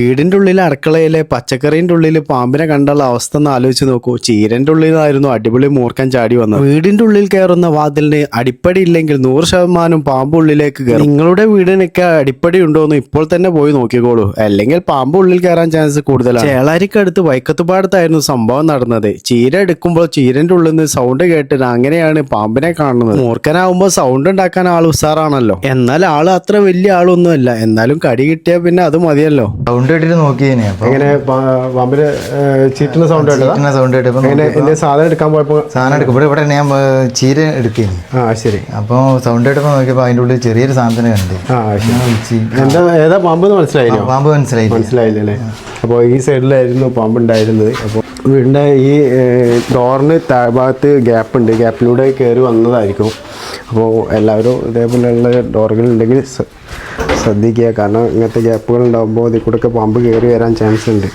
വീടിന്റെ ഉള്ളിൽ അടുക്കളയിലെ പച്ചക്കറിന്റെ ഉള്ളിൽ പാമ്പിനെ കണ്ടുള്ള അവസ്ഥ ഒന്ന് ആലോചിച്ച് നോക്കൂ. ചീരന്റെ ഉള്ളിലായിരുന്നു അടിപൊളി മൂർക്കാൻ ചാടി വന്നത്. വീടിന്റെ ഉള്ളിൽ കയറുന്ന വാതിലിന് അടിപ്പടി ഇല്ലെങ്കിൽ നൂറ് ശതമാനം പാമ്പ് ഉള്ളിലേക്ക് കയറും. നിങ്ങളുടെ വീടിനൊക്കെ അടിപ്പടി ഉണ്ടോ എന്ന് ഇപ്പോൾ തന്നെ പോയി നോക്കിക്കോളൂ. അല്ലെങ്കിൽ പാമ്പ് ഉള്ളിൽ കയറാൻ ചാൻസ് കൂടുതലാണ്. ചേളാരിക്കടുത്ത് വൈക്കത്തുപാടത്തായിരുന്നു സംഭവം നടന്നത്. ചീര എടുക്കുമ്പോൾ ചീരന്റെ ഉള്ളിൽ നിന്ന് സൗണ്ട് കേട്ടിട്ട് അങ്ങനെയാണ് പാമ്പിനെ കാണുന്നത്. മൂർക്കനാവുമ്പോൾ സൗണ്ട് ഉണ്ടാക്കാൻ ആൾ ഉസാറാണല്ലോ എന്നാൽ ആൾ അത്ര വലിയ ആളൊന്നുമല്ല. എന്നാലും കടി കിട്ടിയാൽ പിന്നെ അത് മതിയല്ലോ. സൗണ്ട് കേട്ടിട്ട് നോക്കിയേനെ. അപ്പൊ എങ്ങനെ പാമ്പിന് ചീറ്റുന്ന സൗണ്ട് ചീറ്റുന്ന സാധനം എടുക്കാൻ പോയപ്പോൾ സാധനം എടുക്കും. ഇവിടെ ഇവിടെ ഞാൻ ചീര എടുക്കേനി. ആ ശരി. അപ്പോൾ സൗണ്ട് കേട്ടപ്പോൾ നോക്കിയപ്പോൾ അതിന്റെ ഉള്ളിൽ ചെറിയൊരു സാധനം കണ്ട്. ആ എന്താ ഏതാ പാമ്പ് മനസ്സിലായി മനസ്സിലായില്ലോ? പാമ്പ് മനസ്സിലായി മനസ്സിലായില്ലേ? അപ്പോൾ ഈ സൈഡിലായിരുന്നു പാമ്പ് ഉണ്ടായിരുന്നത്. അപ്പോൾ വീടിന്റെ ഈ ഡോറിന് താഴ്ഭാഗത്ത് ഗ്യാപ്പ് ഉണ്ട്. ഗ്യാപ്പിലൂടെ കയറി വന്നതായിരിക്കും. അപ്പോൾ എല്ലാവരും ഇതേപോലെയുള്ള ഡോറുകൾ ഉണ്ടെങ്കിൽ ശ്രദ്ധിക്കുക. കാരണം ഇങ്ങനത്തെ ഗ്യാപ്പുകൾ ഉണ്ടാകുമ്പോൾ ഇതിൽ കൂടെ പമ്പ് പാമ്പ് കയറി വരാൻ ചാൻസ് ഉണ്ട്.